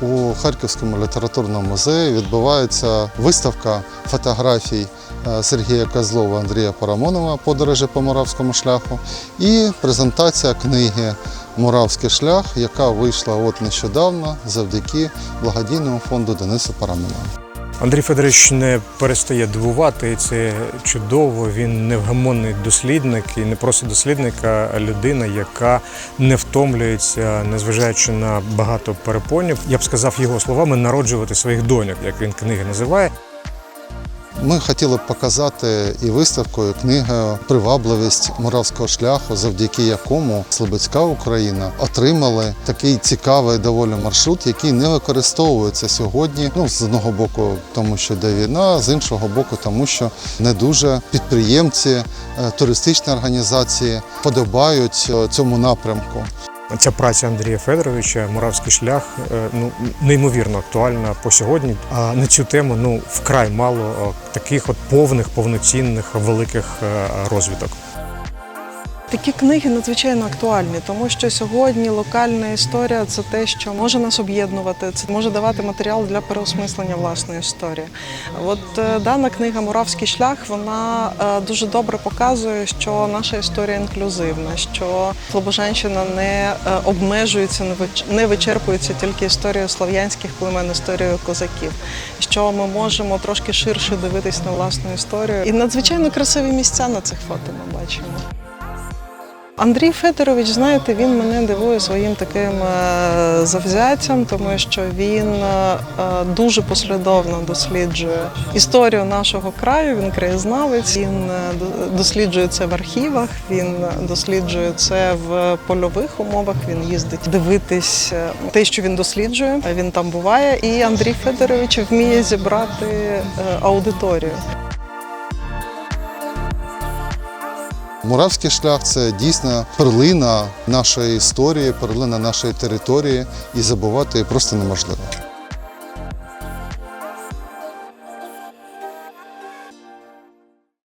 у Харківському літературному музеї відбувається виставка фотографій е, Сергія Козлова, Андрія Парамонова Подорожі по Муравському шляху і презентація книги Муравський шлях, яка вийшла от нещодавно завдяки благодійному фонду Дениса Парамонова. Андрій Федорович не перестає дивувати, і це чудово. Він невгамонний дослідник і не просто дослідник, а людина, яка не втомлюється, незважаючи на багато перепонів. Я б сказав його словами, народжувати своїх доньок, як він книги називає. Ми хотіли б показати і виставкою, і книгою привабливість Муравського шляху, завдяки якому Слободська Україна отримали такий цікавий доволі маршрут, який не використовується сьогодні. Ну з одного боку, тому що йде війна, з іншого боку, тому що не дуже підприємці, е, туристичні організації подобають е, цьому напрямку. Ця праця Андрія Федоровича, Муравський шлях, е, ну неймовірно актуальна по сьогодні. А на цю тему ну вкрай мало е, таких от повних, повноцінних великих е, розвиток. Такі книги надзвичайно актуальні, тому що сьогодні локальна історія це те, що може нас об'єднувати, це може давати матеріал для переосмислення власної історії. От е, дана книга Муравський шлях вона е, дуже добре показує, що наша історія інклюзивна, що Слобожанщина не е, обмежується, не вич- не вичерпується тільки історією слов'янських племен, історією козаків. Що ми можемо трошки ширше дивитись на власну історію. І надзвичайно красиві місця на цих фото ми бачимо. Андрій Федорович, знаєте, він мене дивує своїм таким е, завзяттям, тому що він е, е, дуже послідовно досліджує історію нашого краю. Він краєзнавець, він досліджує це в архівах, він досліджує це в польових умовах. Він їздить дивитись те, що він досліджує. Він там буває. І Андрій Федорович вміє зібрати аудиторію. Муравський шлях це дійсно перлина нашої історії, перлина нашої території, і забувати просто неможливо.